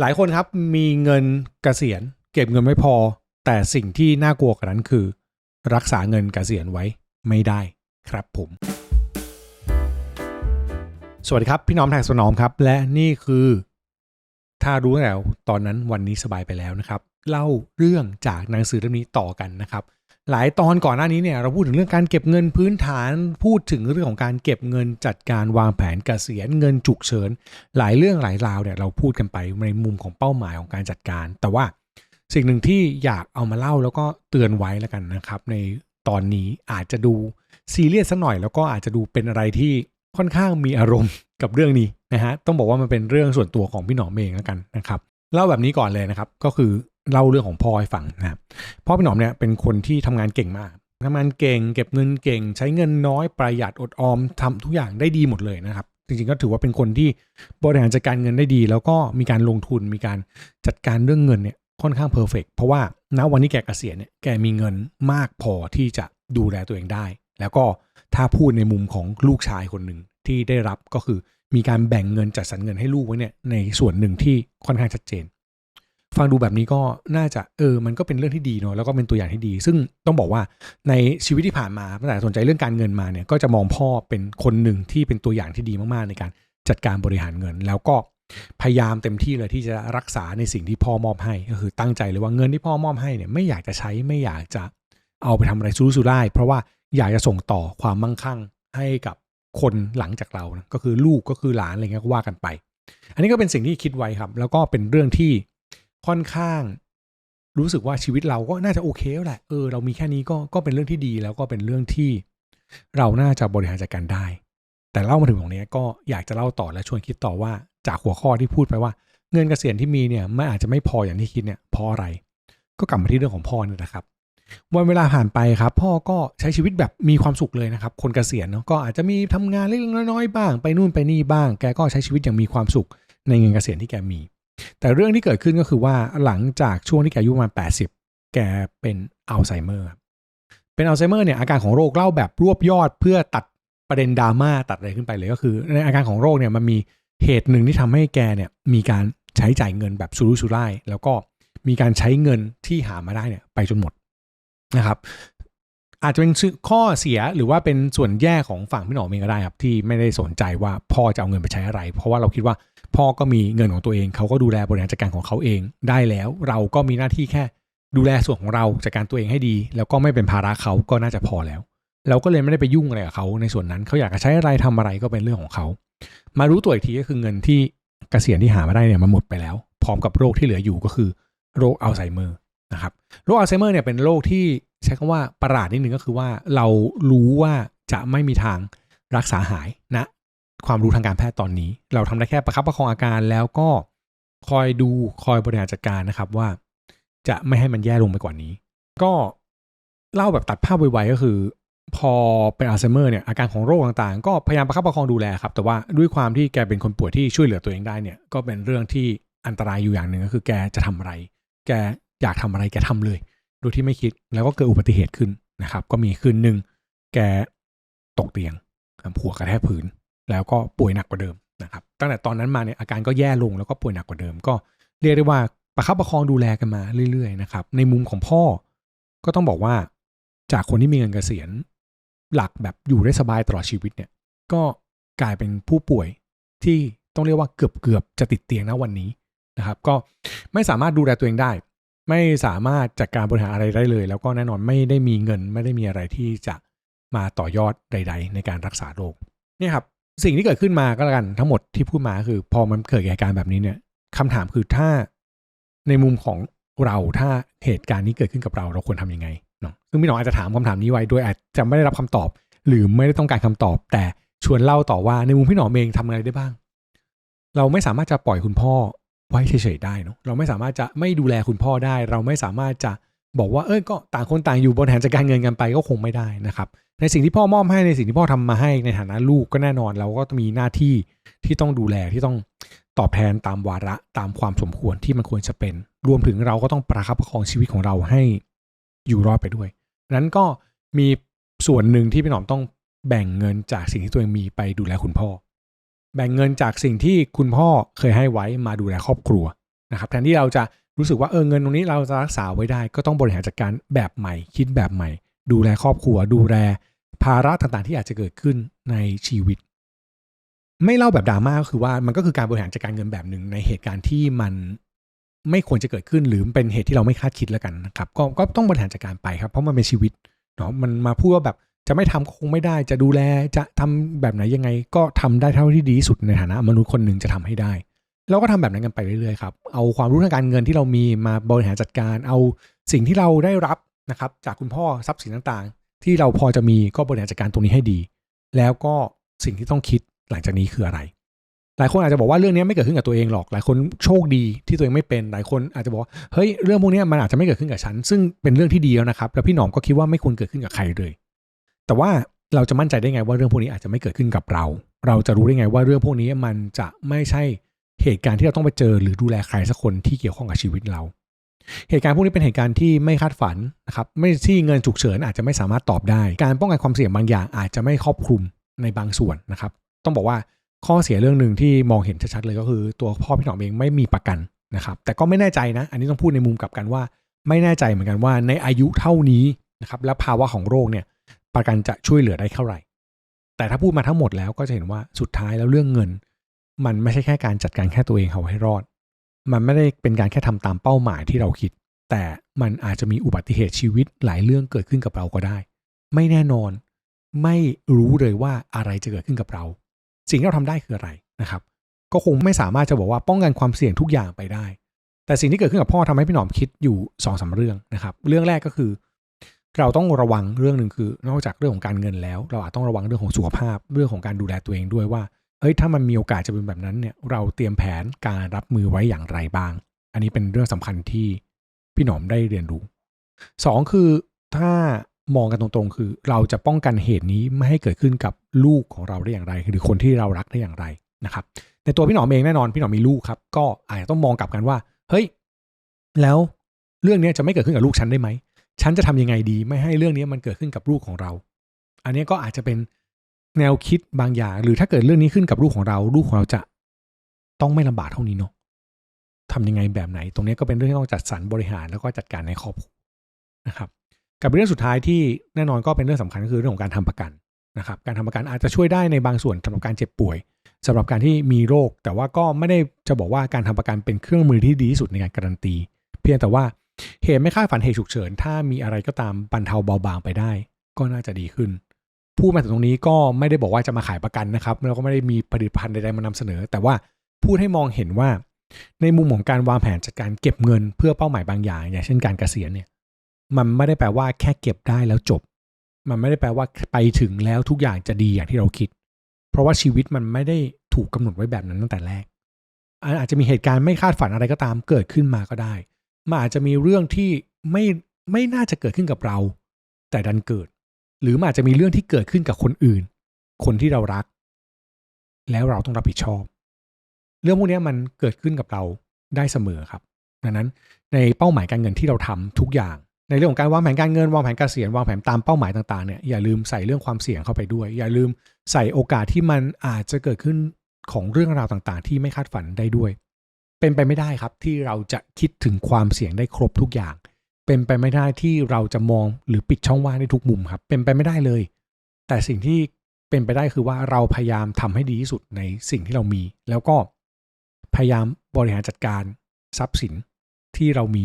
หลายคนครับมีเงินกเกษียณ เก็บเงินไม่พอ แต่สิ่งที่น่ากลัวกว่านั้นคือ รักษาเงินกเกษียณไว้ไม่ได้ครับผม สวัสดีครับ พี่น้องแท็กสนอมครับ และนี่คือ ถ้ารู้แล้วตอนนั้นวันนี้สบายไปแล้วนะครับ เล่าเรื่องจากหนังสือเล่มนี้ต่อกันนะครับ หลายตอนก่อนหน้านี้เนี่ยเราพูดถึงเรื่องการเก็บเงินพื้นฐานพูดถึงเรื่องของการเก็บเงินจัดการวางแผนเกษียณเงินฉุกเฉินหลายเรื่องหลายราวเนี่ยเราพูดกันไปในมุมของเป้าหมายของการจัดการ แต่ว่าสิ่งหนึ่งที่อยากเอามาเล่าแล้วก็เตือนไว้แล้วกันนะครับ ในตอนนี้อาจจะดูซีเรียสสักหน่อย แล้วก็อาจจะดูเป็นอะไรที่ค่อนข้างมีอารมณ์กับเรื่องนี้นะฮะต้องบอกว่ามันเป็นเรื่องส่วนตัวของพี่หนอมเองแล้วกันนะครับเล่าแบบนี้ก่อนเลยนะครับก็คือ เล่าเรื่องของพ่อให้ฟังนะครับพ่อพี่หนอมเนี่ยเป็นคนที่ทำงานเก่งมากทำงานเก่ง เก็บเงินเก่ง ใช้เงินน้อยประหยัดอดออมทำทุกอย่างได้ดีหมดเลยนะครับ จริงๆก็ถือว่าเป็นคนที่บริหารจัดการเงินได้ดี แล้วก็มีการลงทุนมีการจัดการเรื่องเงินเนี่ยค่อนข้างเพอร์เฟกเพราะว่าณวันนี้แกเกษียณเนี่ยแกมีเงินมากพอที่จะดูแลตัวเองได้ แล้วก็ถ้าพูดในมุมของลูกชายคนหนึ่งที่ได้รับก็คือมีการแบ่งเงินจัดสรรเงินให้ลูกไว้เนี่ยในส่วนหนึ่งที่ค่อนข้างชัดเจน ฟังดูแบบนี้ก็น่าจะเออมันก็เป็นเรื่องที่ดีเนาะแล้วก็เป็นตัวอย่างที่ดี ซึ่งต้องบอกว่าในชีวิตที่ผ่านมาตั้งแต่สนใจเรื่องการเงินมาเนี่ยก็จะมองพ่อเป็นคนหนึ่งที่เป็นตัวอย่างที่ดีมากๆในการจัดการบริหารเงิน แล้วก็พยายามเต็มที่เลยที่จะรักษาในสิ่งที่พ่อมอบให้ ก็คือตั้งใจเลยว่าเงินที่พ่อมอบให้เนี่ยไม่อยากจะใช้ไม่อยากจะเอาไปทำอะไรซูรุ่ได้เพราะว่าอยากจะส่งต่อความมั่งคั่งให้กับคนหลังจากเรานะก็คือลูกก็คือหลานอะไรเงี้ยก็ว่ากันไป อันนี้ก็เป็นสิ่งที่คิดไว้ครับ แล้วก็เป็นเรื่องที่ ค่อนข้าง รู้สึกว่าชีวิตเราก็น่าจะโอเคแล้วแหละเออเรามีแค่นี้ก็ก็เป็นเรื่องที่ดีแล้วก็เป็นเรื่องที่ เราน่าจะบริหารจัดการได้ แต่เล่ามาถึงตรงนี้ก็อยากจะเล่าต่อและชวนคิดต่อว่าจากหัวข้อที่พูดไปว่า เงินเกษียณที่มีเนี่ยไม่อาจจะไม่พออย่างที่คิดเนี่ยเพราะอะไร ก็กลับมาที่เรื่องของพ่อนี่แหละครับวันเวลาผ่านไปครับ พ่อก็ใช้ชีวิตแบบมีความสุขเลยนะครับ คนเกษียณเนาะก็อาจจะมีทำงานเล็กๆน้อยๆบ้าง ไปนู่นไปนี่บ้าง แกก็ใช้ชีวิตอย่างมีความสุขในเงินเกษียณที่แกมี แต่เรื่องที่เกิดขึ้นก็คือว่าหลังจากช่วงที่แกอายุประมาณ80 แกเป็นอัลไซเมอร์เป็นอัลไซเมอร์เนี่ยอาการของโรคเล่าแบบรวบยอดเพื่อตัดประเด็นดราม่าตัดอะไรขึ้นไปเลยก็คือ ในอาการของโรคเนี่ยมันมีเหตุหนึ่งที่ทำให้แกเนี่ยมีการใช้จ่ายเงินแบบสุรุ่ยสุร่ายแล้วก็มีการใช้เงินที่หามาได้เนี่ยไปจนหมดนะครับ อาจจะเป็นข้อเสียหรือว่าเป็นส่วนแย่ของฝั่งพี่หนอมเองก็ได้ครับ ที่ไม่ได้สนใจว่าพ่อจะเอาเงินไปใช้อะไร เพราะว่าเราคิดว่าพ่อก็มีเงินของตัวเอง เขาก็ดูแลบริหารจัดการของเขาเองได้แล้ว เราก็มีหน้าที่แค่ดูแลส่วนของเราจัดการตัวเองให้ดี แล้วก็ไม่เป็นภาระเขาก็น่าจะพอแล้ว เราก็เลยไม่ได้ไปยุ่งอะไรกับเขาในส่วนนั้นเขาอยากจะใช้อะไรทำอะไรก็เป็นเรื่องของเขา มารู้ตัวอีกทีก็คือเงินที่เกษียณที่หามาได้เนี่ยมันหมดไปแล้ว พร้อมกับโรคที่เหลืออยู่ก็คือ โรคอัลไซเมอร์ นะครับโรคอัลไซเมอร์เนี่ยเป็นโรคที่ใช้คำว่าประหลาดนิดนึงก็คือว่าเรารู้ว่าจะไม่มีทางรักษาหายนะความรู้ทางการแพทย์ตอนนี้ เราทำได้แค่ประคับประคองอาการแล้วก็คอยดูคอยบริหารจัดการนะครับว่า จะไม่ให้มันแย่ลงไปกว่านี้ ก็เล่าแบบตัดภาพไวๆก็คือ พอเป็นอัลไซเมอร์เนี่ยอาการของโรคต่างๆ ก็พยายามประคับประคองดูแลครับ แต่ว่าด้วยความที่แกเป็นคนป่วยที่ช่วยเหลือตัวเองได้เนี่ย ก็เป็นเรื่องที่อันตรายอยู่อย่างหนึ่งก็คือ แกจะทำอะไร แก อยากทำอะไรแกทำเลย โดยที่ไม่คิดแล้วก็เกิดอุบัติเหตุขึ้นนะครับ ก็มีคืนหนึ่งแกตกเตียงหัวกระแทกพื้นแล้วก็ป่วยหนักกว่าเดิมนะครับ ตั้งแต่ตอนนั้นมาเนี่ยอาการก็แย่ลงแล้วก็ป่วยหนักกว่าเดิม ก็เรียกได้ว่าประคับประคองดูแลกันมาเรื่อยๆนะครับ ในมุมของพ่อก็ต้องบอกว่าจากคนที่มีเงินเกษียณหลักแบบอยู่ได้สบายตลอดชีวิตเนี่ย ก็กลายเป็นผู้ป่วยที่ต้องเรียกว่าเกือบเกือบจะติดเตียงนะวันนี้นะครับ ก็ไม่สามารถดูแลตัวเองได้ ไม่สามารถจัดการบริหารอะไรได้เลย แล้วก็แน่นอนไม่ได้มีเงิน ไม่ได้มีอะไรที่จะมาต่อยอดใด ๆ ในการรักษาโรคนี่ครับสิ่งที่เกิดขึ้นมาก็แล้วกันทั้งหมดที่พูดมาคือพอมันเกิดเหตุการณ์แบบนี้เนี่ยคำถามคือถ้าในมุมของเราถ้าเหตุการณ์นี้เกิดขึ้นกับเราเราควรทำยังไงเนาะซึ่งพี่หนองอาจจะถามคำถามนี้ไว้โดยอาจจะไม่ได้รับคำตอบ หรือไม่ได้ต้องการคำตอบ แต่ชวนเล่าต่อว่าในมุมพี่หนอเองทำอะไรได้บ้าง เราไม่สามารถจะปล่อยคุณพ่อ ไว้เฉยๆได้เนาะเราไม่สามารถจะไม่ดูแลคุณพ่อได้ เราไม่สามารถจะบอกว่าเอ้ยก็ต่างคนต่างอยู่บนแผนจัดการเงินกันไปก็คงไม่ได้นะครับในสิ่งที่พ่อมอบให้ในสิ่งที่พ่อทำมาให้ในฐานะลูกก็แน่นอน เราก็มีหน้าที่ที่ต้องดูแลที่ต้องตอบแทนตามวาระตามความสมควรที่มันควรจะเป็น รวมถึงเราก็ต้องประคับประคองชีวิตของเราให้อยู่รอดไปด้วยนั้นก็มีส่วนหนึ่งที่พี่หนอมต้องแบ่งเงินจากสิ่งที่ตัวเองมีไปดูแลคุณพ่อ แบ่งเงินจากสิ่งที่คุณพ่อเคยให้ไว้มาดูแลครอบครัวนะครับแทนที่เราจะรู้สึกว่าเออเงินตรงนี้เราจะรักษาไว้ได้ ก็ต้องบริหารจัดการแบบใหม่ คิดแบบใหม่ ดูแลครอบครัว ดูแลภาระต่างๆ ที่อาจจะเกิดขึ้นในชีวิต ไม่เล่าแบบดราม่าก็คือว่ามันก็คือการบริหารจัดการเงินแบบหนึ่งในเหตุการณ์ที่มันไม่ควรจะเกิดขึ้นหรือเป็นเหตุที่เราไม่คาดคิดแล้วกันนะครับก็ก็ต้องบริหารจัดการไปครับเพราะมันเป็นชีวิตเนาะมันมาพูดว่าแบบ จะไม่ทำก็คงไม่ได้จะดูแลจะทำแบบไหนยังไง ก็ทำได้เท่าที่ดีสุดในฐานะมนุษย์คนหนึ่งจะทำให้ได้เราก็ทำแบบนั้นกันไปเรื่อยๆครับเอาความรู้ทางการเงินที่เรามีมาบริหารจัดการ เอาสิ่งที่เราได้รับนะครับ จากคุณพ่อทรัพย์สินต่างๆ ที่เราพอจะมีก็บริหารจัดการตรงนี้ให้ดี แล้วก็สิ่งที่ต้องคิดหลังจากนี้คืออะไร หลายคนอาจจะบอกว่าเรื่องนี้ไม่เกิดขึ้นกับตัวเองหรอกหลายคนโชคดีที่ตัวเองไม่เป็นหลายคนอาจจะบอกว่าเฮ้ยเรื่องพวกนี้มันอาจจะไม่เกิดขึ้นกับฉัน ซึ่งเป็นเรื่องที่ดีแล้วนะครับแล้วพี่หนอมก็คิดว่าไม่ควรเกิดขึ้นกับใครเลย แต่ว่าเราจะมั่นใจได้ไงว่าเรื่องพวกนี้อาจจะไม่เกิดขึ้นกับเรา เราจะรู้ได้ไงว่าเรื่องพวกนี้มันจะไม่ใช่เหตุการณ์ที่เราต้องไปเจอ หรือดูแลใครสักคนที่เกี่ยวข้องกับชีวิตเรา เหตุการณ์พวกนี้เป็นเหตุการณ์ที่ไม่คาดฝันนะครับไม่ที่เงินฉุกเฉินอาจจะไม่สามารถตอบได้ การป้องกันความเสี่ยงบางอย่างอาจจะไม่ครอบคลุมในบางส่วนนะครับ ต้องบอกว่าข้อเสียเรื่องหนึ่งที่มองเห็นชัดๆเลยก็คือ ตัวพ่อพี่หนอมเองไม่มีประกันนะครับแต่ก็ไม่แน่ใจนะ อันนี้ต้องพูดในมุมกลับกันว่า ไม่แน่ใจเหมือนกันว่าในอายุเท่านี้นะครับและภาวะของโรคเนี่ย ประกันจะช่วยเหลือได้เท่าไหร่ แต่ถ้าพูดมาทั้งหมดแล้วก็จะเห็นว่าสุดท้ายแล้วเรื่องเงิน มันไม่ใช่แค่การจัดการแค่ตัวเองเอาให้รอด มันไม่ได้เป็นการแค่ทำตามเป้าหมายที่เราคิด แต่มันอาจจะมีอุบัติเหตุชีวิตหลายเรื่องเกิดขึ้นกับเราก็ได้ ไม่แน่นอน ไม่รู้เลยว่าอะไรจะเกิดขึ้นกับเรา สิ่งที่เราทำได้คืออะไรนะครับ ก็คงไม่สามารถจะบอกว่าป้องกันความเสี่ยงทุกอย่างไปได้ แต่สิ่งที่เกิดขึ้นกับพ่อทำให้พี่หนอมคิดอยู่สองสาเรื่องนะครับ เรื่องแรกก็คือ เราต้องระวังเรื่องหนึ่งคือ นอกจากเรื่องของการเงินแล้ว เราอาจต้องระวังเรื่องของสุขภาพ เรื่องของการดูแลตัวเองด้วยว่าเฮ้ยถ้ามันมีโอกาสจะเป็นแบบนั้นเนี่ยเราเตรียมแผนการรับมือไว้อย่างไรบ้าง อันนี้เป็นเรื่องสำคัญที่พี่หนอมได้เรียนรู้สองคือถ้ามองกันตรงๆ คือ เราจะป้องกันเหตุนี้ไม่ให้เกิดขึ้นกับลูกของเราได้อย่างไร หรือคนที่เรารักได้อย่างไรนะครับในตัวพี่หนอมเองแน่นอนพี่หนอมมีลูกครับ ก็อาจจะต้องมองกลับกันว่า เฮ้ย แล้วเรื่องนี้จะไม่เกิดขึ้นกับลูกฉันได้ไหม ฉันจะทำยังไงดีไม่ให้เรื่องนี้มันเกิดขึ้นกับลูกของเรา อันนี้ก็อาจจะเป็นแนวคิดบางอย่าง หรือถ้าเกิดเรื่องนี้ขึ้นกับลูกของเรา ลูกของเราจะต้องไม่ลำบากเท่านี้เนาะทำยังไงแบบไหน ตรงนี้ก็เป็นเรื่องที่ต้องจัดสรรบริหารแล้วก็จัดการในครอบครัวนะครับ กับเรื่องสุดท้ายที่แน่นอนก็เป็นเรื่องสำคัญก็คือเรื่องของการทำประกันนะครับ การทำประกันอาจจะช่วยได้ในบางส่วนสำหรับการเจ็บป่วยสำหรับการที่มีโรค แต่ว่าก็ไม่ได้จะบอกว่าการทำประกันเป็นเครื่องมือที่ดีที่สุดในการการันตี เพียงแต่ว่า เหตุไม่คาดฝันเหตุฉุกเฉิน ถ้ามีอะไรก็ตามบรรเทาเบาบางไปได้ ก็น่าจะดีขึ้น พูดมาถึงตรงนี้ก็ไม่ได้บอกว่าจะมาขายประกันนะครับแล้วก็ไม่ได้มีผลิตภัณฑ์ใดๆมานำเสนอ แต่ว่าพูดให้มองเห็นว่า ในมุมของการวางแผนจัดการเก็บเงินเพื่อเป้าหมายบางอย่าง อย่างเช่นการเกษียณเนี่ย มันไม่ได้แปลว่าแค่เก็บได้แล้วจบ มันไม่ได้แปลว่าไปถึงแล้วทุกอย่างจะดีอย่างที่เราคิด เพราะว่าชีวิตมันไม่ได้ถูกกำหนดไว้แบบนั้นตั้งแต่แรกอาจจะมีเหตุการณ์ไม่คาดฝันอะไรก็ตามเกิดขึ้นมาก็ได้ มันอาจจะมีเรื่องที่ไม่ไม่น่าจะเกิดขึ้นกับเรา แต่ดันเกิด หรือมันอาจจะมีเรื่องที่เกิดขึ้นกับคนอื่น คนที่เรารัก แล้วเราต้องรับผิดชอบ เรื่องพวกนี้มันเกิดขึ้นกับเราได้เสมอครับ ดังนั้นในเป้าหมายการเงินที่เราทำทุกอย่าง ในเรื่องของการวางแผนการเงินวางแผนการเกษียณวางแผนตามเป้าหมายต่างๆเนี่ยอย่าลืมใส่เรื่องความเสี่ยงเข้าไปด้วย อย่าลืมใส่โอกาสที่มันอาจจะเกิดขึ้นของเรื่องราวต่างๆ ที่ไม่คาดฝันได้ด้วย เป็นไปไม่ได้ครับที่เราจะคิดถึงความเสี่ยงได้ครบทุกอย่าง เป็นไปไม่ได้ที่เราจะมองหรือปิดช่องว่างได้ทุกมุมครับ เป็นไปไม่ได้เลย แต่สิ่งที่เป็นไปได้คือว่าเราพยายามทำให้ดีที่สุดในสิ่งที่เรามี แล้วก็พยายามบริหารจัดการทรัพย์สินที่เรามี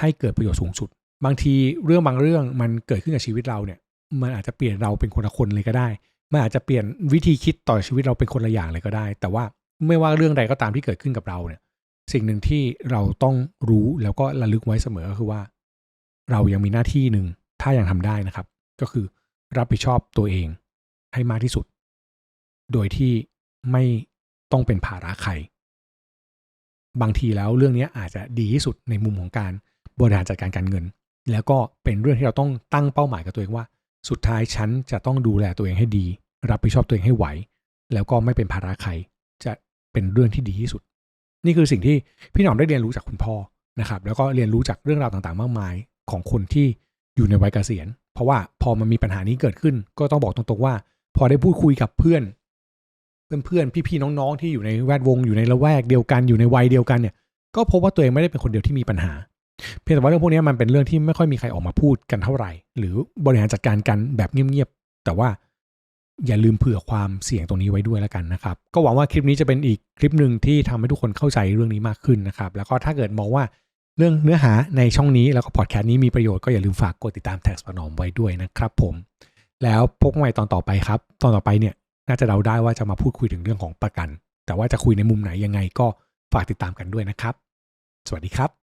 ให้เกิดประโยชน์สูงสุด บางทีเรื่องบางเรื่องมันเกิดขึ้นกับชีวิตเราเนี่ยมันอาจจะเปลี่ยนเราเป็นคนละคนเลยก็ได้ มันอาจจะเปลี่ยนวิธีคิดต่อชีวิตเราเป็นคนละอย่างเลยก็ได้ แต่ว่าไม่ว่าเรื่องใดก็ตามที่เกิดขึ้นกับเราเนี่ย สิ่งหนึ่งที่เราต้องรู้แล้วก็ระลึกไว้เสมอก็คือว่า เรายังมีหน้าที่หนึ่งถ้ายังทำได้นะครับ ก็คือรับผิดชอบตัวเองให้มากที่สุด โดยที่ไม่ต้องเป็นภาระใคร บางทีแล้วเรื่องนี้อาจจะดีที่สุดในมุมของการบริหารจัดการการเงิน แล้วก็เป็นเรื่องที่เราต้องตั้งเป้าหมายกับตัวเองว่า สุดท้ายฉันจะต้องดูแลตัวเองให้ดี รับผิดชอบตัวเองให้ไหว แล้วก็ไม่เป็นภาระใครจะเป็นเรื่องที่ดีที่สุด นี่คือสิ่งที่พี่หนอมได้เรียนรู้จากคุณพ่อนะครับแล้วก็เรียนรู้จากเรื่องราวต่างๆ มากมายของคนที่อยู่ในวัยเกษียณ เพราะว่าพอมันมีปัญหานี้เกิดขึ้น ก็ต้องบอกตรงๆว่า พอได้พูดคุยกับเพื่อน เพื่อนๆพี่ๆน้องๆที่อยู่ในแวดวงอยู่ในละแวกเดียวกันอยู่ในวัยเดียวกันเนี่ย ก็ก็พบว่าตัวเองไม่ได้เป็นคนเดียวที่มีปัญหา เพียงแต่ว่าเรื่องพวกนี้มันเป็นเรื่องที่ไม่ค่อยมีใครออกมาพูดกันเท่าไหร่ หรือบริหารจัดการกันแบบเงียบๆแต่ว่า อย่าลืมเผื่อความเสี่ยงตรงนี้ไว้ด้วยแล้วกันนะครับ ก็หวังว่าคลิปนี้จะเป็นอีกคลิปหนึ่งที่ทำให้ทุกคนเข้าใจเรื่องนี้มากขึ้นนะครับ แล้วก็ถ้าเกิดมองว่าเรื่องเนื้อหาในช่องนี้แล้วก็พอดแคสต์นี้มีประโยชน์ก็อย่าลืมฝากกดติดตามแท็กสนอมไว้ด้วยนะครับผม แล้วพบกันใหม่ตอนต่อไปครับ ตอนต่อไปเนี่ยน่าจะเดาได้ว่าจะมาพูดคุยถึงเรื่องของประกัน แต่ว่าจะคุยในมุมไหนยังไงก็ฝากติดตามกันด้วยนะครับ สวัสดีครับ